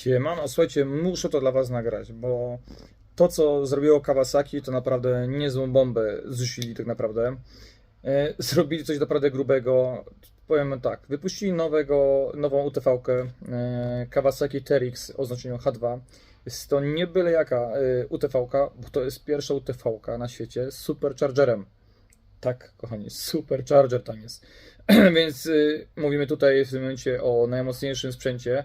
Siemano, słuchajcie, muszę to dla was nagrać, bo to, co zrobiło Kawasaki, to naprawdę niezłą bombę zrzucili tak naprawdę. E, Zrobili coś naprawdę grubego. Powiem tak, wypuścili nowego, nową UTV-kę e, Kawasaki TRX o znaczeniu H2. Jest to nie byle jaka e, UTV-ka, bo to jest pierwsza UTV-ka na świecie z superchargerem. Tak, kochani, supercharger tam jest. Więc mówimy tutaj w tym momencie o najmocniejszym sprzęcie.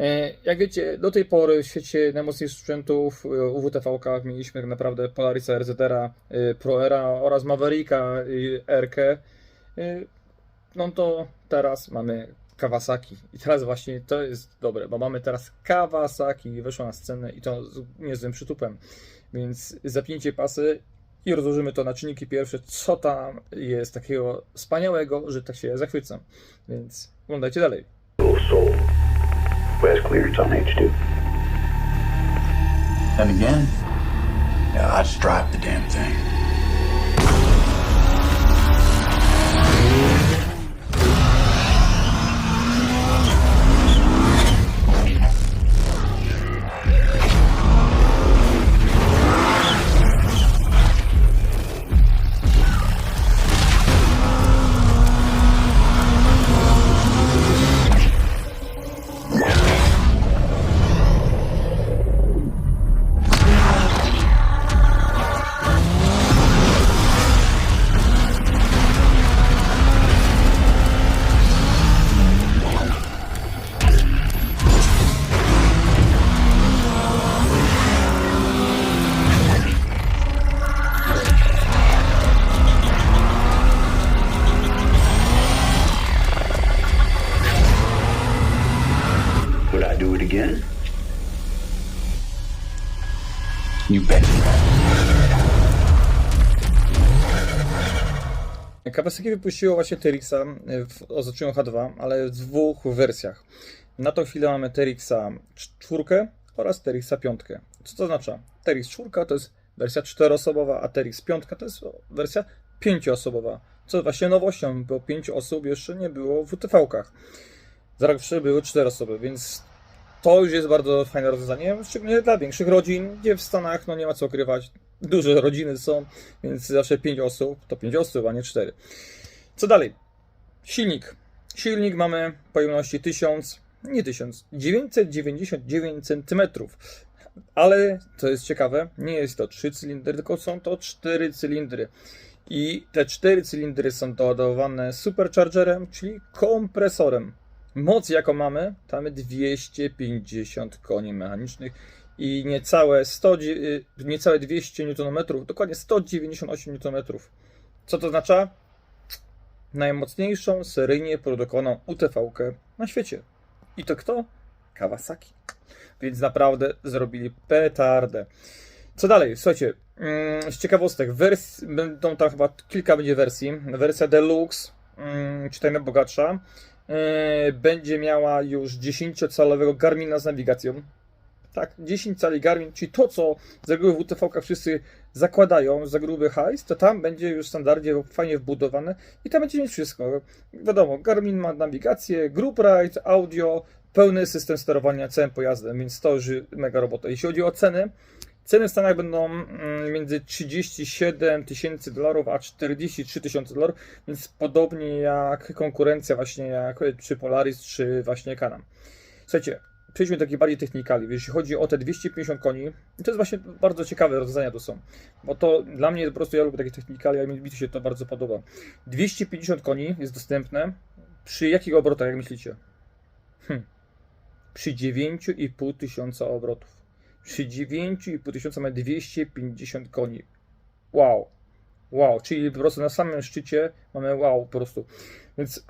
E, Jak wiecie, do tej pory w świecie najmocniejszych sprzętów y, UWTV-kach mieliśmy tak naprawdę Polarisa RZR, y, Proera oraz Mavericka RK. No to teraz mamy Kawasaki. I teraz właśnie to jest dobre, bo mamy teraz Kawasaki wyszło na scenę i to z niezłym przytupem. Więc zapnijcie pasy i rozłożymy to na czynniki pierwsze, co tam jest takiego wspaniałego, że tak się zachwycam. Więc oglądajcie dalej. Soul. West clearance on H2. And again, yeah, I'd stripe the damn thing. Kawasaki wypuściło właśnie TRX-a w oznaczeniu H2, ale w dwóch wersjach. Na tą chwilę mamy TRX-a 4 oraz TRX-a 5. Co to oznacza? TRX 4 to jest wersja 4-osobowa, a TRX 5 to jest wersja 5-osobowa. Co właśnie nowością, bo 5 osób jeszcze nie było w UTV-kach. Zawsze były 4 osoby, więc to już jest bardzo fajne rozwiązanie, szczególnie dla większych rodzin, gdzie w Stanach no nie ma co ukrywać. Duże rodziny są, więc zawsze 5 osób to 5 osób, a nie 4. Co dalej? Silnik. Silnik mamy pojemności 1000, nie 1000, 999 cm. Ale to jest ciekawe, nie jest to 3 cylindry, tylko są to 4 cylindry. I te 4 cylindry są doładowane superchargerem, czyli kompresorem. Moc jaką mamy, mamy 250 koni mechanicznych i niecałe, 100, dzie- y, niecałe 200 Nm, dokładnie 198 Nm. Co to oznacza? Najmocniejszą seryjnie produkowaną UTV-kę na świecie. I to kto? Kawasaki. Więc naprawdę zrobili petardę. Co dalej? Słuchajcie, mm, z ciekawostek, wers- będą tam chyba kilka będzie wersji. Wersja Deluxe, mm, czy ta najbogatsza, yy, będzie miała już 10-calowego Garmina z nawigacją. Tak, 10 cali Garmin, czyli to, co z reguły w UTV-kach wszyscy zakładają za gruby hajs, to tam będzie już w standardzie fajnie wbudowane i tam będzie mieć wszystko. Wiadomo, Garmin ma nawigację, group ride, audio, pełny system sterowania całym pojazdem, więc to już mega robota. Jeśli chodzi o ceny, ceny w Stanach będą mm, między 37 tysięcy dolarów a 43 tysiące dolarów, więc podobnie jak konkurencja właśnie jak czy Polaris, czy właśnie Canon. Słuchajcie, przejdźmy do takich bardziej technikali. Jeśli chodzi o te 250 koni, to jest właśnie bardzo ciekawe rozwiązania to są. Bo to dla mnie po prostu ja lubię takie technikali, a mi się to bardzo podoba. 250 koni jest dostępne przy jakich obrotach, jak myślicie? Hm. Przy 9,5 tysiąca obrotów. Przy 9,5 tysiąca mamy 250 koni. Wow. Wow, czyli po prostu na samym szczycie mamy wow po prostu. Więc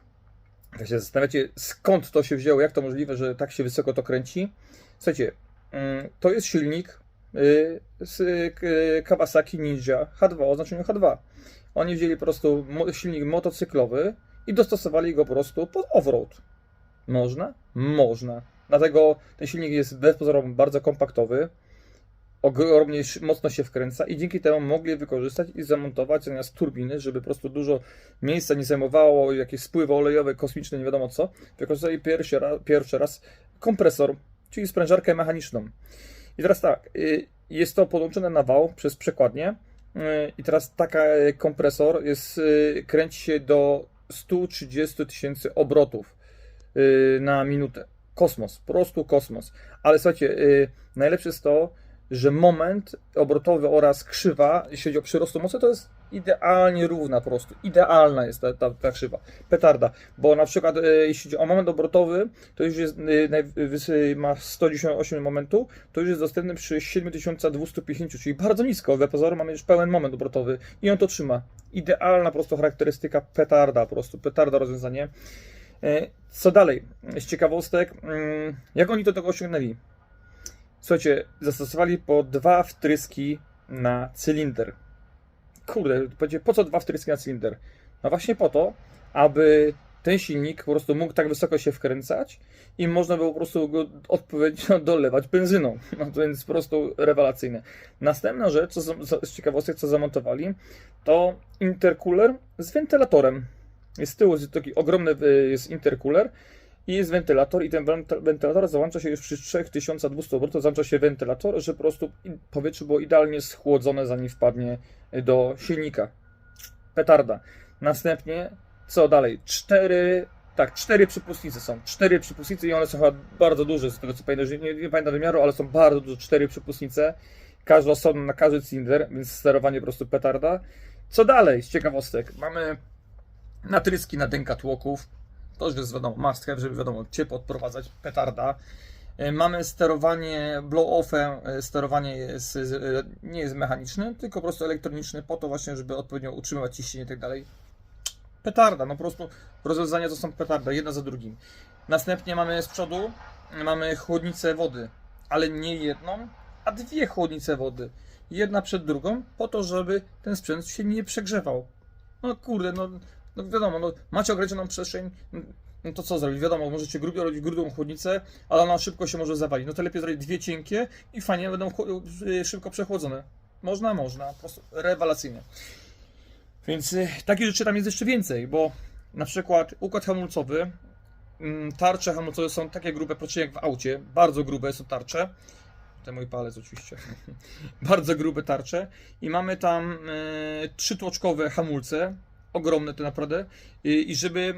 jak się zastanawiacie, skąd to się wzięło, jak to możliwe, że tak się wysoko to kręci. Słuchajcie, mm, to jest silnik y, z Kawasaki Ninja H2 o znaczeniu H2. Oni wzięli po prostu silnik motocyklowy i dostosowali go po prostu pod offroad. Można? Można. Dlatego ten silnik jest bez bardzo kompaktowy, ogromnie mocno się wkręca i dzięki temu mogli wykorzystać i zamontować zamiast turbiny, żeby po prostu dużo miejsca nie zajmowało, jakieś spływy olejowe, kosmiczne, nie wiadomo co. Wykorzystali pierwszy raz, pierwszy raz kompresor czyli sprężarkę mechaniczną. I teraz tak, y, jest to podłączone na wał przez przekładnię y, i teraz taki kompresor jest, y, kręci się do 130 tysięcy obrotów y, na minutę. Kosmos, po prostu kosmos. Ale słuchajcie, y, najlepsze jest to, że moment obrotowy oraz krzywa, jeśli chodzi o przyrost mocy, to jest idealnie równa po prostu. Idealna jest ta, ta, ta krzywa. Petarda. Bo na przykład e, jeśli chodzi o moment obrotowy, to już jest, e, najwys- ma 198 momentu, to już jest dostępny przy 7250, czyli bardzo nisko. W pozoru mamy już pełen moment obrotowy i on to trzyma. Idealna po prostu charakterystyka petarda, po prostu petarda rozwiązanie. E, Co dalej? Z ciekawostek, mm, jak oni do tego osiągnęli? Słuchajcie, zastosowali po dwa wtryski na cylinder. Kurde, powiecie, po co dwa wtryski na cylinder? No właśnie po to, aby ten silnik po prostu mógł tak wysoko się wkręcać i można było po prostu go odpowiednio dolewać benzyną. No to więc po prostu rewelacyjne. Następna rzecz, co z, z ciekawostek, co zamontowali, to intercooler z wentylatorem. Jest z tyłu jest taki ogromny y, jest intercooler i jest wentylator i ten wenty- wentylator załącza się już przy 3200 obrotów, załącza się wentylator, żeby po prostu powietrze było idealnie schłodzone zanim wpadnie do silnika. Petarda. Następnie, co dalej? Cztery, tak, cztery przypustnice są. Cztery przypustnice i one są chyba bardzo duże, z tego co pamiętam, że nie, nie pamiętam wymiaru, ale są bardzo duże, cztery przypustnice. Każda osobna na każdy cylinder, więc sterowanie po prostu petarda. Co dalej z ciekawostek? Mamy natryski na dęka tłoków. To już jest wiadomo, must have, żeby wiadomo, ciepło odprowadzać, petarda. E, Mamy sterowanie blow-offem, e, sterowanie jest, e, nie jest mechaniczne, tylko po prostu elektroniczne, po to właśnie, żeby odpowiednio utrzymywać ciśnienie i tak dalej. Petarda, no po prostu rozwiązania to są petarda, jedna za drugim. Następnie mamy z przodu, mamy chłodnicę wody, ale nie jedną, a dwie chłodnice wody. Jedna przed drugą, po to, żeby ten sprzęt się nie przegrzewał. No kurde, no, no wiadomo, no, macie ograniczoną przestrzeń, no to co zrobić? Wiadomo, możecie grubio robić grubą chłodnicę, ale ona szybko się może zawalić. No to lepiej zrobić dwie cienkie i fajnie będą y, szybko przechłodzone. Można, można, po prostu rewelacyjnie. Więc y, takich rzeczy tam jest jeszcze więcej, bo na przykład układ hamulcowy, mm, tarcze hamulcowe są takie grube procie jak w aucie, bardzo grube są tarcze. Ten mój palec oczywiście. bardzo grube tarcze i mamy tam y, trzytłoczkowe hamulce, ogromne te naprawdę i, żeby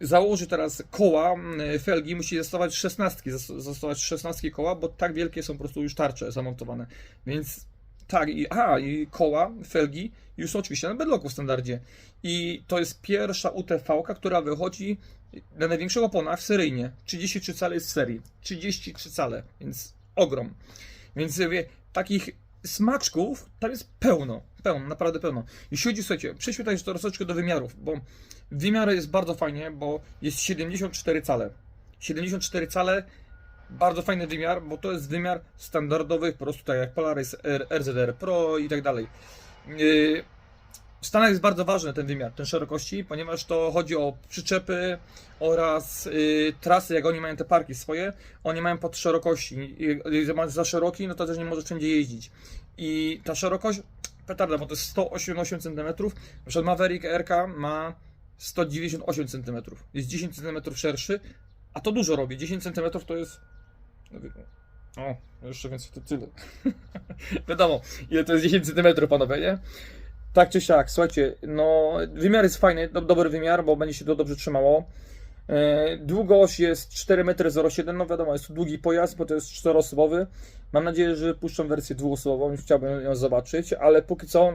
założy teraz koła, mm, felgi, musi zastosować 16, zas- zastosować 16 koła, bo tak wielkie są po prostu już tarcze zamontowane. Więc tak, i, a, i koła, felgi już są oczywiście na bedlocku w standardzie. I to jest pierwsza UTV, która wychodzi na największych oponach seryjnie. 33 cale jest w serii. 33 cale, więc ogrom. Więc wie, takich smaczków tam jest pełno, pełno, naprawdę pełno. Jeśli chodzi, słuchajcie, przejdźmy tutaj troszeczkę do wymiarów, bo wymiary jest bardzo fajnie, bo jest 74 cale. 74 cale, bardzo fajny wymiar, bo to jest wymiar standardowy, po prostu tak jak Polaris RZR Pro i tak dalej. Yy, W Stanach jest bardzo ważny ten wymiar, ten szerokości, ponieważ to chodzi o przyczepy oraz y, trasy, jak oni mają te parki swoje, oni mają pod szerokości. Jeżeli masz za szeroki, no to też nie może wszędzie jeździć. I ta szerokość, petarda, bo to jest 188 cm, na Maverick RK ma 198 cm, jest 10 cm szerszy, a to dużo robi. 10 cm to jest. O, jeszcze więcej to tyle. Wiadomo, ile to jest 10 cm, panowie, nie? Tak czy siak, słuchajcie, no wymiar jest fajny, do, dobry wymiar, bo będzie się to dobrze trzymało. E, Długość jest 4,07 m, no wiadomo, jest to długi pojazd, bo to jest czteroosobowy. Mam nadzieję, że puszczą wersję dwuosobową, chciałbym ją zobaczyć, ale póki co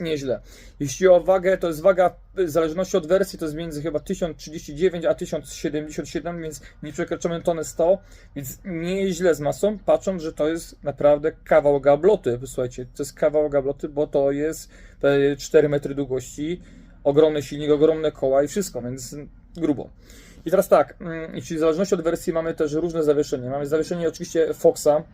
nieźle. Jeśli o wagę, to jest waga w zależności od wersji, to jest między chyba 1039 a 1077, więc nie przekraczamy tony 100, więc nieźle z masą, patrząc, że to jest naprawdę kawał gabloty. Słuchajcie, to jest kawał gabloty, bo to jest te 4 metry długości, ogromny silnik, ogromne koła i wszystko, więc grubo. I teraz tak, mm, jeśli w zależności od wersji mamy też różne zawieszenie. Mamy zawieszenie oczywiście Foxa,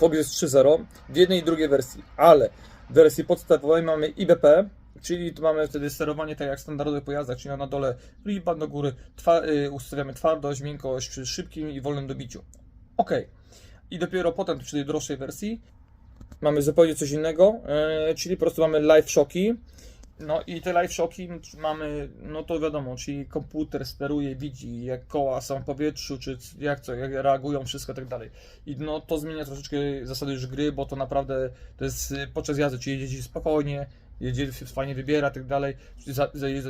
Fox jest 3.0 w jednej i drugiej wersji, ale w wersji podstawowej mamy IBP, czyli tu mamy wtedy sterowanie tak jak w standardowych pojazdach, czyli na dole lipa do góry, twa, y, ustawiamy twardość, miękkość przy szybkim i wolnym dobiciu. Ok. I dopiero potem przy tej droższej wersji mamy zupełnie coś innego, yy, czyli po prostu mamy live shocki No i te live shocki mamy, no to wiadomo, czyli komputer steruje, widzi jak koła są w powietrzu, czy jak co, jak reagują, wszystko tak dalej. I no to zmienia troszeczkę zasady już gry, bo to naprawdę to jest y, podczas jazdy, czyli jedzie spokojnie, jedzie fajnie wybiera tak dalej,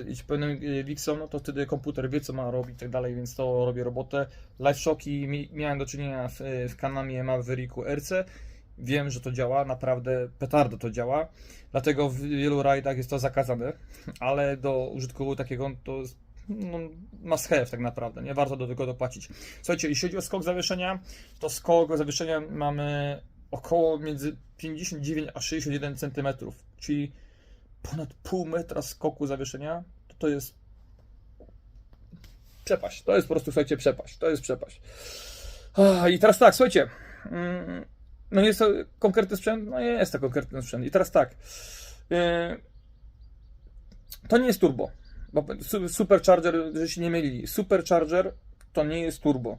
jedzie pełnym y, wiksą, no to wtedy komputer wie co ma robić tak dalej, więc to robi robotę. Live shocki mi, miałem do czynienia w, w Kanamie Mavericku RC, wiem, że to działa, naprawdę petardo to działa, dlatego w wielu rajdach jest to zakazane, ale do użytku takiego to jest no, must have tak naprawdę, nie warto do tego dopłacić. Słuchajcie, jeśli chodzi o skok zawieszenia, to skok zawieszenia mamy około między 59 a 61 cm, czyli ponad pół metra skoku zawieszenia, to, to jest przepaść, to jest po prostu, słuchajcie, przepaść, to jest przepaść. I teraz tak, słuchajcie, mm, no jest to konkretny sprzęt? No jest to konkretny sprzęt. I teraz tak. Yy, to nie jest turbo. Bo su- Supercharger, że się nie mylili. Supercharger to nie jest turbo.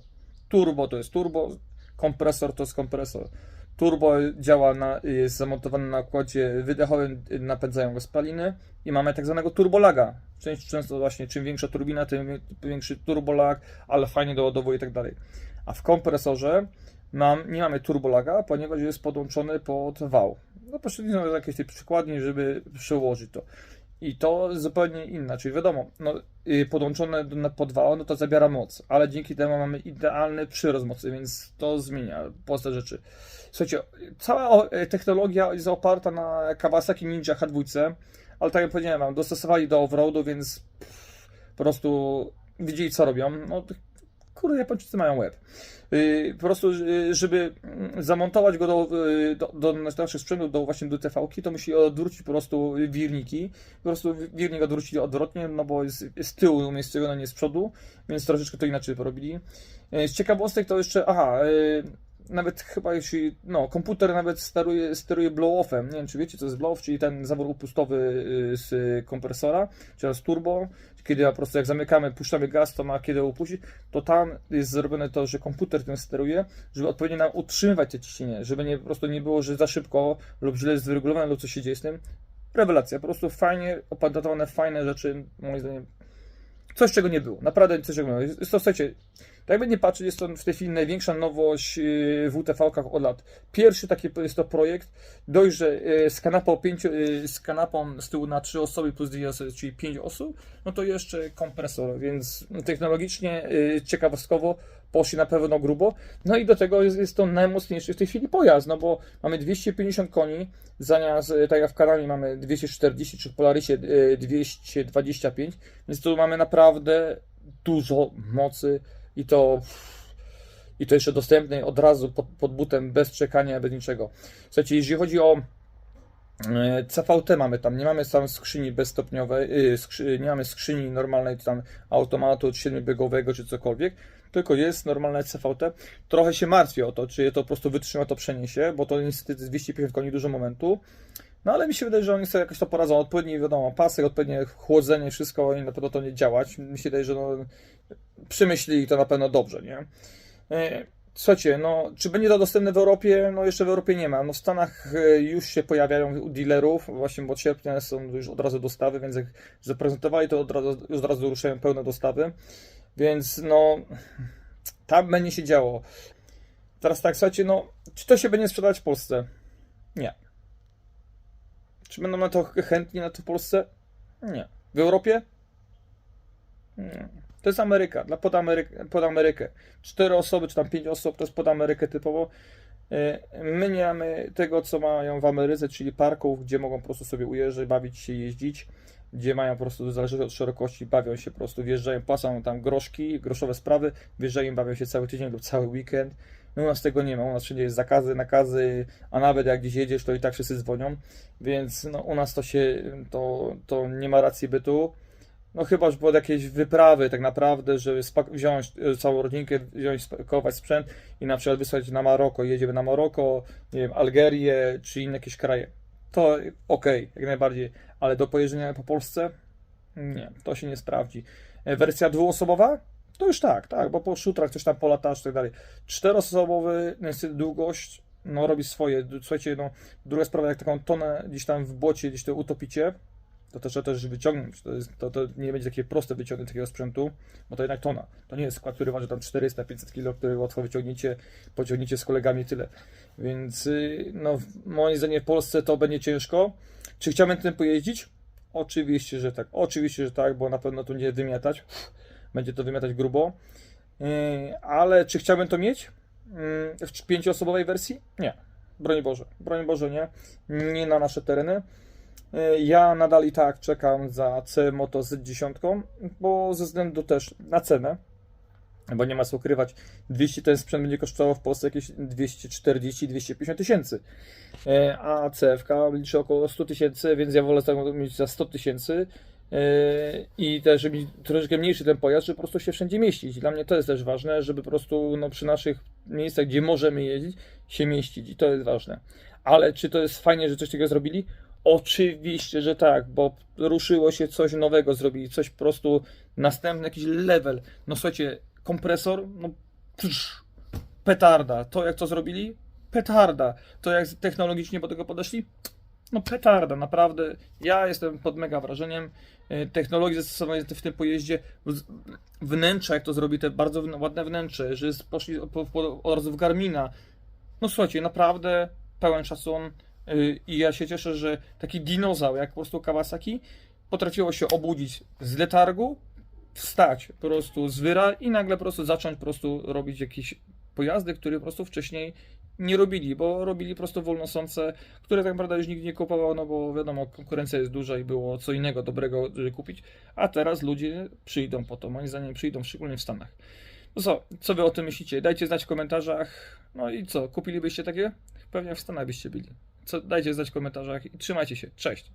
Turbo to jest turbo, kompresor to jest kompresor. Turbo działa na, jest zamontowany na układzie wydechowym, napędzają go spaliny i mamy tak zwanego turbolaga. Często, często właśnie czym większa turbina, tym większy turbolag, ale fajnie doładowuje i tak dalej. A w kompresorze mam, nie mamy turbolaga, ponieważ jest podłączony pod wał. No poszedłem do jakiejś tej przykładni, żeby przełożyć to. I to zupełnie inna, czyli wiadomo, no, y, podłączone pod wał, no to zabiera moc, ale dzięki temu mamy idealny przyrost mocy, więc to zmienia postać rzeczy. Słuchajcie, cała y, technologia jest oparta na Kawasaki Ninja H2, ale tak jak powiedziałem, wam, dostosowali do offroadu, więc pff, po prostu widzieli co robią. No, kurde, Japończycy mają łeb. Yy, po prostu, yy, żeby mm, zamontować go do, yy, do, do naszych sprzętów, do właśnie do TV-ki, to musi odwrócić po prostu wirniki. Po prostu wirnik odwrócili odwrotnie, no bo jest z tyłu umiejscowiony, nie z przodu, więc troszeczkę to inaczej porobili. Z ciekawostek to jeszcze, aha, nawet chyba jeśli, no, komputer nawet steruje, steruje blow-offem. Nie wiem, czy wiecie, co jest blow-off, czyli ten zawór upustowy yy, z kompresora, czy z turbo, kiedy po prostu jak zamykamy, puszczamy gaz, to ma kiedy upuścić, to tam jest zrobione to, że komputer tym steruje, żeby odpowiednio nam utrzymywać te ciśnienie, żeby nie, po prostu nie było, że za szybko lub źle jest wyregulowane lub coś się dzieje z tym. Rewelacja, po prostu fajnie opatentowane, fajne rzeczy, moim zdaniem, coś czego nie było, naprawdę coś czego nie było. Jest to, słuchajcie, tak jakby nie patrzeć, jest to w tej chwili największa nowość yy, w WTV-kach od lat. Pierwszy taki jest to projekt, dość, że yy, z kanapą, pięciu, yy, z kanapą z tyłu na trzy osoby plus dwie osoby, czyli pięć osób, no to jeszcze kompresor, więc technologicznie, ciekawostkowo poszli na pewno grubo. No i do tego jest, jest to najmocniejszy w tej chwili pojazd, no bo mamy 250 koni, zamiast tak jak w Karami mamy 240, czy w Polarisie yy, 225, więc tu mamy naprawdę dużo mocy i to i to jeszcze dostępnej od razu pod, pod butem, bez czekania, bez niczego. Słuchajcie, jeżeli chodzi o e, CVT mamy tam, nie mamy tam skrzyni bezstopniowej, y, nie mamy skrzyni normalnej tam automatu 7-biegowego czy cokolwiek, tylko jest normalne CVT. Trochę się martwię o to, czy to po prostu wytrzyma, to przeniesie, bo to niestety jest 250 koni dużo momentu. No ale mi się wydaje, że oni sobie jakoś to poradzą. Odpowiedni, wiadomo, pasek, odpowiednie chłodzenie, wszystko, oni na pewno to nie działać. Mi się wydaje, że no, przemyśleli to na pewno dobrze, nie? E, Słuchajcie, no, czy będzie to dostępne w Europie? No, jeszcze w Europie nie ma. No, w Stanach e, już się pojawiają u dealerów, właśnie od sierpnia są już od razu dostawy, więc jak zaprezentowali, to od razu, od razu ruszają pełne dostawy. Więc, no, tam będzie się działo. Teraz tak, słuchajcie, no, czy to się będzie sprzedawać w Polsce? Nie. Czy będą na to chętni na to w Polsce? Nie. W Europie? Nie. To jest Ameryka, dla pod, Amerykę, pod Amerykę. Cztery osoby, czy tam pięć osób, to jest pod Amerykę typowo. E, My nie mamy tego, co mają w Ameryce, czyli parków, gdzie mogą po prostu sobie ujeżdżać, bawić się, jeździć, gdzie mają po prostu, zależy od szerokości, bawią się po prostu, wjeżdżają, płacą tam groszki, groszowe sprawy, wjeżdżają, bawią się cały tydzień lub cały weekend. No u nas tego nie ma, u nas wszędzie jest zakazy, nakazy, a nawet jak gdzieś jedziesz, to i tak wszyscy dzwonią, więc no, u nas to się, to, to nie ma racji bytu. No chyba, że było jakieś wyprawy tak naprawdę, żeby wziąć e, całą rodzinkę, wziąć, spakować sprzęt i na przykład wysłać na Maroko. Jedziemy na Maroko, nie wiem, Algerię czy inne jakieś kraje. To okej, jak najbardziej, ale do pojeżdżenia po Polsce? Nie, to się nie sprawdzi. E, Wersja dwuosobowa? To już tak, tak, bo po szutrach coś tam polatasz i tak dalej. Czteroosobowy, niestety długość, no robi swoje. Słuchajcie, no, druga sprawa, jak taką tonę gdzieś tam w błocie, gdzieś to utopicie, To też trzeba też wyciągnąć. To, jest, to, to nie będzie takie proste wyciągnięcie takiego sprzętu, bo to jednak tona. To nie jest skład, który waży tam 400-500 kg, który łatwo wyciągniecie, pociągniecie z kolegami tyle. Więc y, no, moim zdaniem w Polsce to będzie ciężko. Czy chciałbym tym pojeździć? Oczywiście, że tak. Oczywiście, że tak, bo na pewno tu nie wymiatać. Będzie to wymiatać grubo. Yy, Ale czy chciałbym to mieć? Yy, W pięcioosobowej wersji? Nie. Broń Boże. Broń Boże nie. Nie na nasze tereny. Yy, Ja nadal i tak czekam za C Moto Z10, bo ze względu też na cenę, bo nie ma co ukrywać, 200 ten sprzęt będzie kosztował w Polsce jakieś 240-250 tysięcy. E, a CFK liczy około 100 tysięcy, więc ja wolę tak mieć za 100 tysięcy e, i też żeby troszeczkę mniejszy ten pojazd, żeby po prostu się wszędzie mieścić. Dla mnie to jest też ważne, żeby po prostu no, przy naszych miejscach, gdzie możemy jeździć, się mieścić i to jest ważne. Ale czy to jest fajnie, że coś takiego zrobili? Oczywiście, że tak, bo ruszyło się coś nowego, zrobili coś po prostu następny jakiś level. No słuchajcie, kompresor, no psz, petarda. To jak to zrobili? Petarda. To jak technologicznie do tego podeszli? No petarda, naprawdę. Ja jestem pod mega wrażeniem e, technologii zastosowanej w tym pojeździe. W- Wnętrze, jak to zrobi, te bardzo ładne wnętrze, że poszli po, po, od razu w Garmina. No słuchajcie, naprawdę pełen szacun i ja się cieszę, że taki dinozaur jak po prostu Kawasaki potrafiło się obudzić z letargu, wstać po prostu z wyra i nagle po prostu zacząć po prostu robić jakieś pojazdy, które po prostu wcześniej nie robili, bo robili po prostu wolnosące, które tak naprawdę już nikt nie kupował, no bo wiadomo, konkurencja jest duża i było co innego dobrego, kupić, a teraz ludzie przyjdą po to, moim zdaniem przyjdą, szczególnie w Stanach. No co, co wy o tym myślicie? Dajcie znać w komentarzach. No i co, kupilibyście takie? Pewnie w Stanach byście byli. Co, dajcie znać w komentarzach i trzymajcie się. Cześć!